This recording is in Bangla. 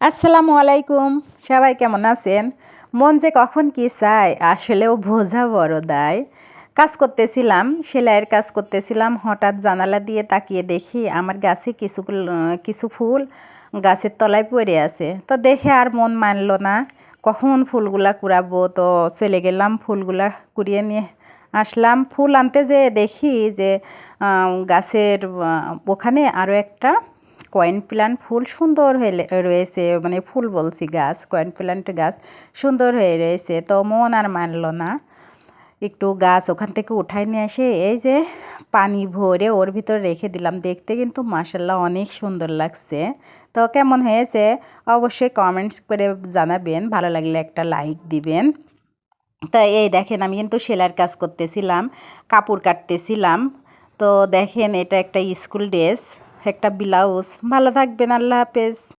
আসসালামু আলাইকুম। সবাই কেমন আছেন? মন যে কখন কি চায়, আসলেও বোঝা বড় দায়। কাজ করতেছিলাম, সেলাইয়ের কাজ করতেছিলাম, হঠাৎ জানালা দিয়ে তাকিয়ে দেখি আমার গাছে কিছু কিছু ফুল গাছের তলায় পড়ে আছে। তো দেখে আর মন মানল না, কখন ফুলগুলা কুড়াবো? তো চলে গেলাম, ফুলগুলা কুড়িয়ে নিয়ে আসলাম। ফুল আনতে যে দেখি যে গাছের ওখানে আরও একটা কয়েন প্ল্যান্ট ফুল সুন্দর হয়ে রয়েছে মানে ফুল বলছি গাছ, কয়েন প্ল্যান্ট গাছ সুন্দর হয়ে রয়েছে। তো মন আর মানল না। একটু গাছ ওখান থেকে উঠায় নিয়ে এসে এই যে পানি ভরে ওর ভিতর রেখে দিলাম। দেখতে কিন্তু মাসাল্লাহ অনেক সুন্দর লাগছে। তো কেমন হয়েছে অবশ্যই কমেন্টস করে জানাবেন। ভালো লাগলে একটা লাইক দিবেন। তো এই দেখেন আমি কিন্তু সেলাইয়ের কাজ করতেছিলাম, কাপড় কাটতেছিলাম। তো দেখেন এটা একটা স্কুল ড্রেস। একটা ব্লাউজ। ভালো থাকবেন আল্লাহ হাফেজ।